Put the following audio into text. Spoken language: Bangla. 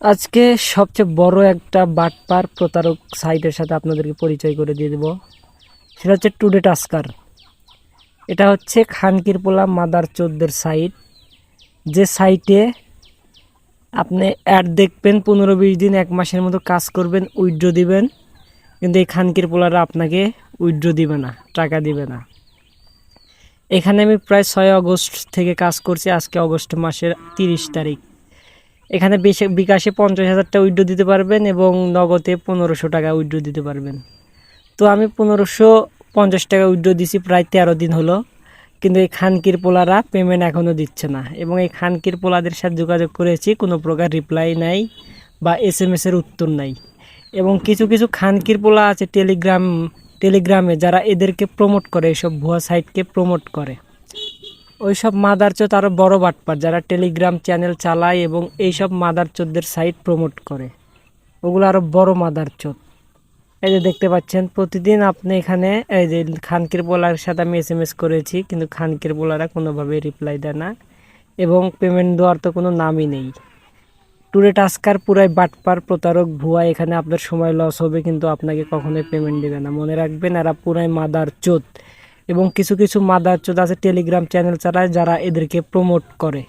আজকে সবচেয়ে বড় একটা বাটপার প্রতারক সাইটের সাথে আপনাদেরকে পরিচয় করে দিয়ে দেব। সেটা হচ্ছে টুডে টাস্কার। এটা হচ্ছে খানকিরপোলা মাদার চোদ্দের সাইট। যে সাইটে আপনি অ্যাড দেখবেন, পনেরো বিশ দিন, এক মাসের মতো কাজ করবেন, উইথড্র দিবেন। কিন্তু এই খানকির পোলারা আপনাকে উইথড্র দিবে না, টাকা দিবে না। এখানে আমি প্রায় ছয় আগস্ট থেকে কাজ করছি। আজকে অগস্ট মাসের তিরিশ তারিখ। এখানে বিকাশে পঞ্চাশ হাজারটা উইথড্র দিতে পারবেন এবং নগদে পনেরোশো টাকা উইথড্র দিতে পারবেন। তো আমি পনেরোশো পঞ্চাশ টাকা উইথড্র দিছি, প্রায় তেরো দিন হলো। কিন্তু এই খানকির পোলারা পেমেন্ট এখনও দিচ্ছে না এবং এই খানকির পোলাদের সাথে যোগাযোগ করেছি, কোনো প্রকার রিপ্লাই নাই বা এস এম এসের উত্তর নাই। এবং কিছু কিছু খানকির পোলা আছে টেলিগ্রাম টেলিগ্রামে যারা এদেরকে প্রমোট করে, এসব ভুয়া সাইটকে প্রমোট করে। ওইসব মাদারচোদ আরও বড় বাটপার যারা টেলিগ্রাম চ্যানেল চালায় এবং এইসব মাদারচোদদের সাইট প্রমোট করে। ওগুলো আরও বড় মাদারচোদ এই যে দেখতে পাচ্ছেন, প্রতিদিন আপনি এখানে এই যে খানকির বোলার সাথে আমি এস এম এস করেছি, কিন্তু খানকির পোলারা কোনোভাবে রিপ্লাই দেয় না এবং পেমেন্ট দেওয়ার তো কোনো নামই নেই। টুরে টাস্কার পুরাই বাটপার, প্রতারক, ভুয়া, এখানে আপনার সময় লস হবে, কিন্তু আপনাকে কখনোই পেমেন্ট দেবে না। মনে রাখবেন এরা পুরাই মাদার চোদ। এবং কিছু কিছু মাদার চোদ আছে টেলিগ্রাম চ্যানেল চালায় যারা এদেরকে প্রমোট করে।